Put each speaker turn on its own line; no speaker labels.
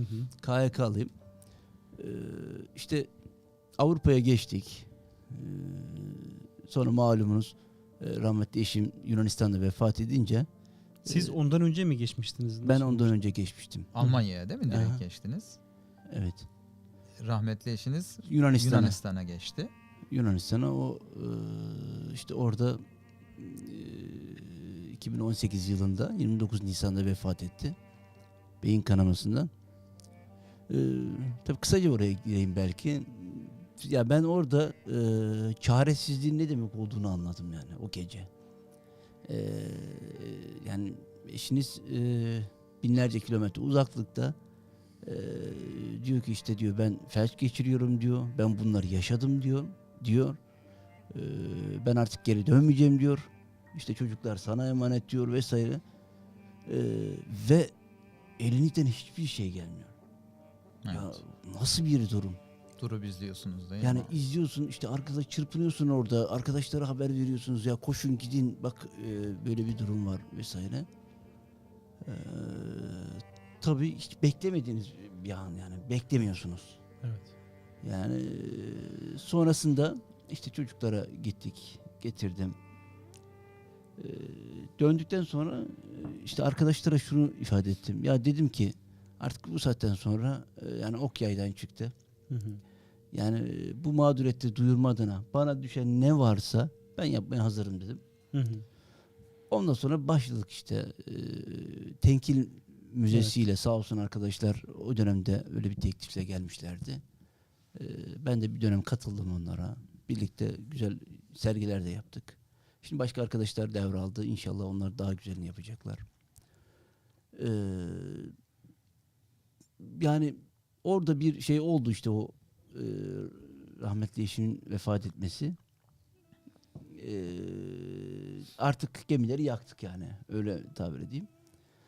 Hı hı.
KHK'lıyım. Ee, işte Avrupa'ya geçtik. Ee, sonra malumunuz e, rahmetli eşim Yunanistan'da vefat edince
Siz
e,
ondan önce mi geçmiştiniz?
ben
Nasıl
ondan
olmuş?
önce geçmiştim.
Almanya'ya değil mi direkt
Aha.
geçtiniz?
Evet.
Rahmetli eşiniz
Yunanistan'a.
Yunanistan'a geçti.
Yunanistan'a o e, işte orada e, 2018 yılında 29 Nisan'da vefat etti. Beyin kanamasından. E, tabii kısaca oraya gireyim belki. Ya ben orada e, çaresizliğin ne demek olduğunu anladım yani o gece. E, yani eşiniz e, binlerce kilometre uzaklıkta e, diyor ki işte diyor ben felç geçiriyorum diyor. Ben bunları yaşadım diyor diyor. Ee, ben artık geri dönmeyeceğim diyor. İşte çocuklar sana emanet diyor vesaire. Ee, ve elinden hiçbir şey gelmiyor.
Evet.
Ya nasıl bir durum?
Durup izliyorsunuz değil
Yani
mi?
izliyorsun işte arkada çırpınıyorsun orada. Arkadaşlara haber veriyorsunuz ya koşun gidin bak e, böyle bir durum var vesaire. Ee, tabii hiç beklemediğiniz bir an yani beklemiyorsunuz.
Evet.
Yani e, sonrasında işte çocuklara gittik, getirdim. Ee, Döndükten sonra e, işte arkadaşlara şunu ifade ettim. Ya dedim ki artık bu saatten sonra e, yani ok yaydan çıktı.
Hı hı.
Yani e, bu mağduriyeti duyurma adına bana düşen ne varsa ben yapmaya hazırım dedim.
Hı hı.
Ondan sonra başladık işte e, tenkil müzesiyle sağ olsun arkadaşlar o dönemde öyle bir teklifle gelmişlerdi. E, ben de bir dönem katıldım onlara. Birlikte güzel sergiler de yaptık. Şimdi başka arkadaşlar devraldı. İnşallah onlar daha güzelini yapacaklar. E, yani orada bir şey oldu işte o e, rahmetli eşimin vefat etmesi. E, artık gemileri yaktık yani öyle tabir edeyim.